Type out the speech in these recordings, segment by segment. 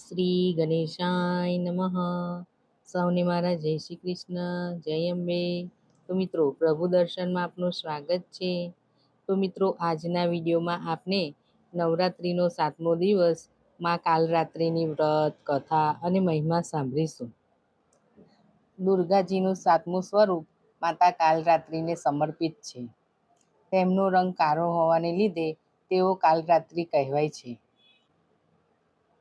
શ્રી ગણેશાય નમઃ. સૌને મારા જય શ્રી કૃષ્ણ, જય અંબે. તો મિત્રો, પ્રભુ દર્શનમાં આપનું સ્વાગત છે. તો મિત્રો, આજના વિડીયોમાં આપને નવરાત્રિનો સાતમો દિવસ, માં કાલરાત્રિની વ્રત, કથા અને મહિમા સાંભળીશું. દુર્ગાજીનું સાતમું સ્વરૂપ માતા કાલરાત્રિને સમર્પિત છે. તેમનો રંગ કાળો હોવાને લીધે તેઓ કાલરાત્રિ કહેવાય છે.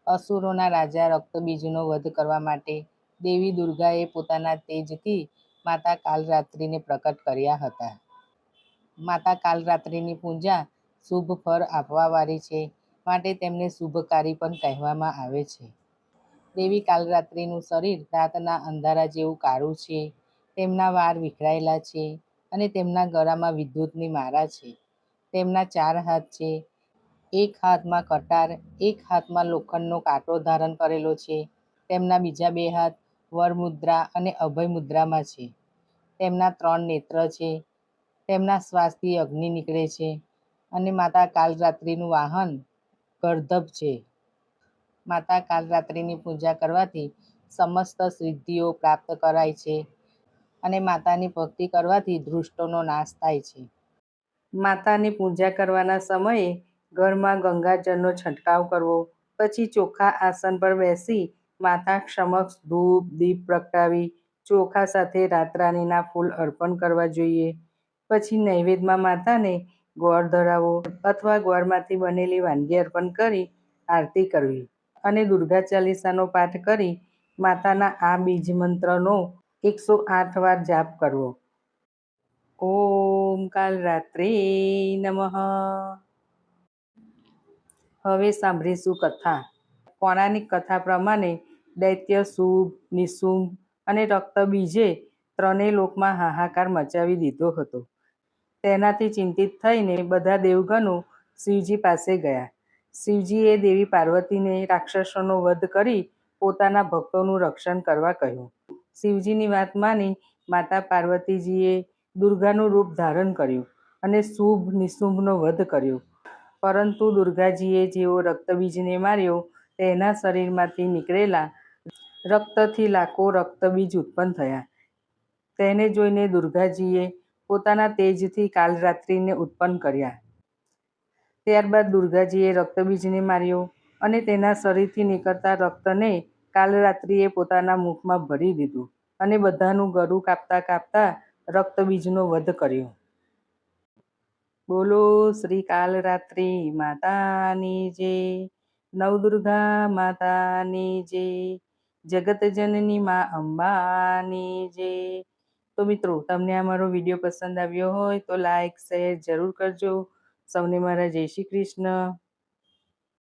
અસુરોના રાજા રક્તબીજનો વધ કરવા માટે દેવી દુર્ગાએ પોતાના તેજથી માતા કાલરાત્રિને પ્રકટ કર્યા હતા. માતા કાલરાત્રિની પૂજા શુભ ફળ આપવાવાળી છે માટે તેમને શુભકારી પણ કહેવામાં આવે છે. દેવી કાલરાત્રિનું શરીર રાતના અંધારા જેવું કાળું છે, તેમના વાર વિખરાયેલા છે અને તેમના ગળામાં વિદ્યુતની મારા છે. તેમના ચાર હાથ છે એક હાથમાં કટાર, એક હાથમાં લોખંડનો કાંટો ધારણ કરેલો છે. તેમના બીજા બે હાથ વરમુદ્રા અને અભય મુદ્રામાં છે. તેમના ત્રણ નેત્ર છે. તેમના શ્વાસથી અગ્નિ નીકળે છે અને માતા કાલરાત્રિનું વાહન ગર્ધભ છે. માતા કાલરાત્રિની પૂજા કરવાથી સમસ્ત સિદ્ધિઓ પ્રાપ્ત કરાય છે અને માતાની ભક્તિ કરવાથી દૃષ્ટોનો નાશ થાય છે. માતાની પૂજા કરવાના સમયે ઘરમાં ગંગાજળનો છંટકાવ કરવો, પછી ચોખા આસન પર બેસી માતા સમક્ષ ધૂપ, દીપ પ્રગટાવી, ચોખા સાથે રાતરાણીના ફૂલ અર્પણ કરવા જોઈએ. પછી નૈવેદ્યમાં માતાને ગોળ ધરાવો અથવા ગોળમાંથી બનેલી વાનગી અર્પણ કરી આરતી કરવી અને દુર્ગા ચાલીસાનો પાઠ કરી માતાના આ બીજ મંત્રનો એકસો આઠ વાર જાપ કરવો. ઓમ કાલ રાત્રે નમઃ. હવે સાંભળીશું કથા. પૌરાણિક કથા પ્રમાણે દૈત્ય શુભ, નિશુંભ અને રક્તબીજે ત્રણેય લોકમાં હાહાકાર મચાવી દીધો હતો. તેનાથી ચિંતિત થઈને બધા દેવગણો શિવજી પાસે ગયા. શિવજીએ દેવી પાર્વતીને રાક્ષસોનો વધ કરી પોતાના ભક્તોનું રક્ષણ કરવા કહ્યું. શિવજીની વાત માની માતા પાર્વતીજીએ દુર્ગાનું રૂપ ધારણ કર્યું અને શુભ, નિશુંભનો વધ કર્યો. પરંતુ દુર્ગાજીએ જેવો રક્તબીજને માર્યો તેના શરીરમાંથી નીકળેલા રક્તથી લાખો રક્તબીજ ઉત્પન્ન થયા. તેને જોઈને દુર્ગાજીએ પોતાના તેજથી કાલરાત્રિને ઉત્પન્ન કર્યા. ત્યારબાદ દુર્ગાજીએ રક્તબીજને માર્યો અને તેના શરીરથી નીકળતા રક્તને કાલરાત્રિએ પોતાના મુખમાં ભરી દીધું અને બધાનું ગળું કાપતા કાપતા રક્તબીજનો વધ કર્યો. બોલો શ્રી કાલરાત્રિ માતાની જે નવદુર્ગા માતાની જે જગતજનની મા અંબાની જે તો મિત્રો, તમને આ મારો વીડિયો પસંદ આવ્યો હોય તો લાઈક, શેર જરૂર કરજો. સૌને મારા જય શ્રી કૃષ્ણ.